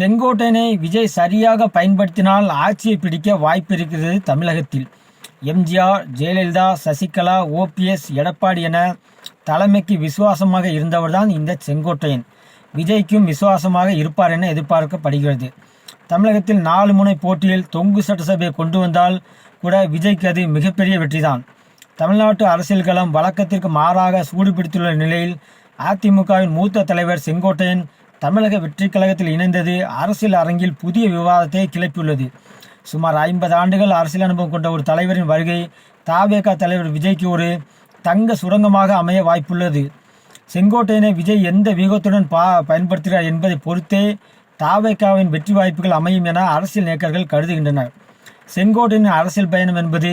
செங்கோட்டையனை விஜய் சரியாக பயன்படுத்தினால் ஆட்சியை பிடிக்க வாய்ப்பு இருக்கிறது தமிழகத்தில். எம்ஜிஆர் ஜெயலலிதா சசிகலா ஓபிஎஸ் எடப்பாடி என தலைமைக்கு விசுவாசமாக இருந்தவர்தான் இந்த செங்கோட்டையன். விஜய்க்கும் விசுவாசமாக இருப்பார் என எதிர்பார்க்கப்படுகிறது. தமிழகத்தில் நாலு முனை போட்டியில் தொங்கு சட்டசபையை கொண்டு வந்தால் கூட விஜய்க்கு அது மிகப்பெரிய வெற்றிதான். தமிழ்நாட்டு அரசியல் களம் வழக்கத்திற்கு மாறாக சூடுபிடித்துள்ள நிலையில் அதிமுகவின் மூத்த தலைவர் செங்கோட்டையன் தமிழக வெற்றி கழகத்தில் இணைந்தது அரசியல் அரங்கில் புதிய விவாதத்தை கிளப்பியுள்ளது. சுமார் ஐம்பது ஆண்டுகள் அரசியல் அனுபவம் கொண்ட ஒரு தலைவரின் வருகை தாவேகா தலைவர் விஜய்க்கு ஒரு தங்க சுரங்கமாக அமைய வாய்ப்புள்ளது. செங்கோட்டையனை விஜய் எந்த வியூகத்துடன் பா பயன்படுத்துகிறார் என்பதை பொறுத்தே தாவேகாவின் வெற்றி வாய்ப்புகள் அமையும் என அரசியல் நேக்கர்கள் கருதுகின்றனர். செங்கோட்டையின் அரசியல் பயணம் என்பது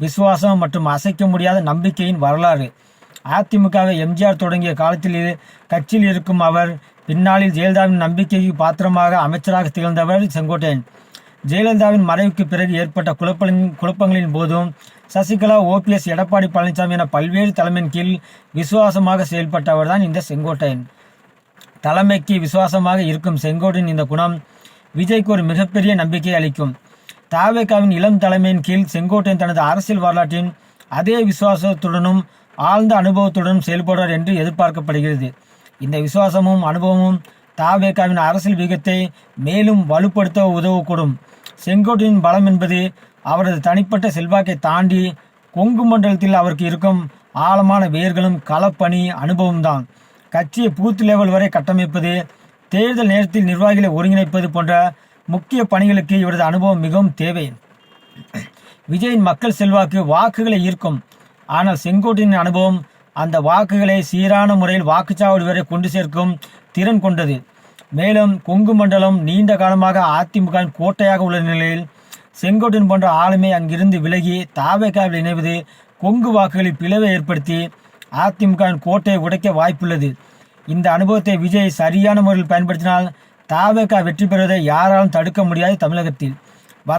விசுவாசம் மற்றும் அசைக்க முடியாத நம்பிக்கையின் வரலாறு. அதிமுகவை எம்ஜிஆர் தொடங்கிய காலத்தில் கட்சியில் இருக்கும் அவர் பின்னாளில் ஜெயலலிதாவின் நம்பிக்கைக்கு பாத்திரமாக அமைச்சராக திகழ்ந்தவர் செங்கோட்டையன். ஜெயலலிதாவின் மறைவுக்கு பிறகு ஏற்பட்ட குழப்பங்களின் குழப்பங்களின் போதும் சசிகலா ஓபிஎஸ் எடப்பாடி பழனிசாமி என பல்வேறு தலைமையின் கீழ் விசுவாசமாக செயல்பட்டவர் தான் இந்த செங்கோட்டையன். தலைமைக்கு விசுவாசமாக இருக்கும் செங்கோட்டையின் இந்த குணம் விஜய்க்கு ஒரு மிகப்பெரிய நம்பிக்கை அளிக்கும். தாவேகாவின் இளம் தலைமையின் கீழ் செங்கோட்டையன் தனது அரசியல் வரலாற்றின் அதே விசுவாசத்துடனும் ஆழ்ந்த அனுபவத்துடன் செயல்படுவார் என்று எதிர்பார்க்கப்படுகிறது. இந்த விசுவாசமும் அனுபவமும் தாபேகாவின் அரசியல் விகத்தை மேலும் வலுப்படுத்த உதவக்கூடும். செங்கோட்டையின் பலம் என்பது அவரது தனிப்பட்ட செல்வாக்கை தாண்டி கொங்கு மண்டலத்தில் அவருக்கு இருக்கும் ஆழமான வேர்களும் களப்பணி அனுபவம்தான். கட்சியை பூத் லெவல் வரை கட்டமைப்பது தேர்தல் நேரத்தில் நிர்வாகிகளை ஒருங்கிணைப்பது போன்ற முக்கிய பணிகளுக்கு இவரது அனுபவம் மிகவும் தேவை. விஜயின் மக்கள் செல்வாக்கு வாக்குகளை ஈர்க்கும். ஆனால் செங்கோட்டையின் அனுபவம் அந்த வாக்குகளை சீரான முறையில் வாக்குச்சாவடி வரை கொண்டு சேர்க்கும் திறன் கொண்டது. மேலும் கொங்கு மண்டலம் நீண்ட காலமாக அதிமுகவின் கோட்டையாக உள்ள நிலையில் செங்கோட்டையன் போன்ற ஆளுமை அங்கிருந்து விலகி தாவேகாவில் இணைவது கொங்கு வாக்குகளில் பிளவை ஏற்படுத்தி அதிமுகவின் கோட்டையை உடைக்க வாய்ப்புள்ளது. இந்த அனுபவத்தை விஜய் சரியான முறையில் பயன்படுத்தினால் தாவேகா வெற்றி பெறுவதை யாராலும் தடுக்க முடியாது தமிழகத்தில்.